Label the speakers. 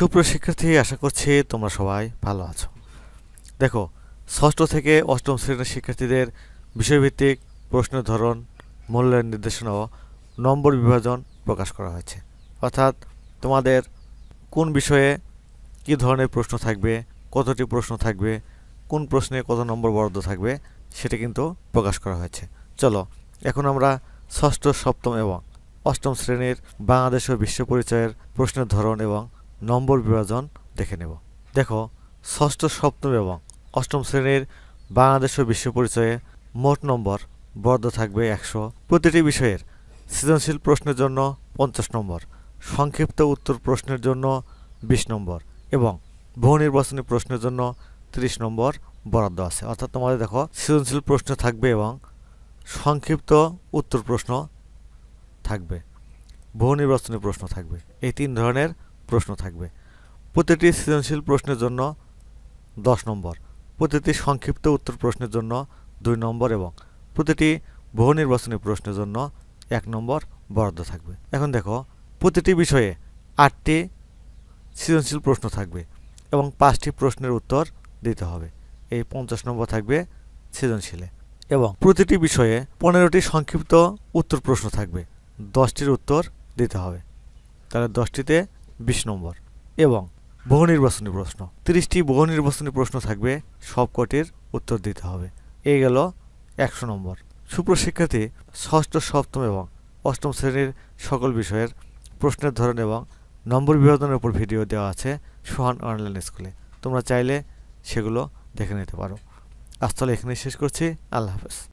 Speaker 1: সুপ্রিয় শিক্ষার্থী, আশা করছি তোমরা সবাই ভালো আছো। দেখো, ষষ্ঠ থেকে অষ্টম শ্রেণির শিক্ষার্থীদের বিষয়ভিত্তিক প্রশ্নের ধরন মূল্যায়ন নির্দেশনা ও নম্বর বিভাজন প্রকাশ করা হয়েছে। অর্থাৎ তোমাদের কোন বিষয়ে কী ধরনের প্রশ্ন থাকবে, কতটি প্রশ্ন থাকবে, কোন প্রশ্নে কত নম্বর বরাদ্দ থাকবে, সেটা কিন্তু প্রকাশ করা হয়েছে। চলো, এখন আমরা ষষ্ঠ, সপ্তম এবং অষ্টম শ্রেণির বাংলাদেশ ও বিশ্ব পরিচয়ের প্রশ্নের ধরন এবং নম্বর বিভাজন দেখে নেব। দেখো, ষষ্ঠ, সপ্তম এবং অষ্টম শ্রেণির বাংলাদেশ ও বিশ্ব পরিচয়ে মোট নম্বর বরাদ্দ থাকবে একশো প্রতিটি বিষয়ের। সৃজনশীল প্রশ্নের জন্য পঞ্চাশ নম্বর, সংক্ষিপ্ত উত্তর প্রশ্নের জন্য বিশ নম্বর এবং বহু নির্বাচনী প্রশ্নের জন্য তিরিশ নম্বর বরাদ্দ আছে। অর্থাৎ তোমাদের দেখো, সৃজনশীল প্রশ্ন থাকবে এবং সংক্ষিপ্ত উত্তর প্রশ্ন থাকবে বহু নির্বাচনী প্রশ্ন থাকবে। এই তিন ধরনের প্রশ্ন থাকবে। প্রতিটি সৃজনশীল প্রশ্নের জন্য দশ নম্বর, প্রতিটি সংক্ষিপ্ত উত্তর প্রশ্নের জন্য দুই নম্বর এবং প্রতিটি বহু নির্বাচনী প্রশ্নের জন্য এক নম্বর বরাদ্দ থাকবে। এখন দেখো, প্রতিটি বিষয়ে আটটি সৃজনশীল প্রশ্ন থাকবে এবং পাঁচটি প্রশ্নের উত্তর দিতে হবে। এই পঞ্চাশ নম্বর থাকবে সৃজনশীলে এবং প্রতিটি বিষয়ে পনেরোটি সংক্ষিপ্ত উত্তর প্রশ্ন থাকবে। দশটির উত্তর দিতে হবে। তাহলে দশটিতে বিশ নম্বর। এবং বহু নির্বাচনী প্রশ্ন। তিরিশটি বহু নির্বাচনী প্রশ্ন থাকবে সব কটির উত্তর দিতে হবে। এই গেল একশো নম্বর। সুপ্রশিক্ষার্থী ষষ্ঠ, সপ্তম এবং অষ্টম শ্রেণির সকল বিষয়ের প্রশ্নের ধরন এবং নম্বর বিভাজনের উপর ভিডিও দেওয়া আছে সোহান অনলাইন স্কুলে। তোমরা চাইলে সেগুলো দেখে নিতে পারো। আজ তাহলে এখানে শেষ করছি। আল্লাহ হাফেজ।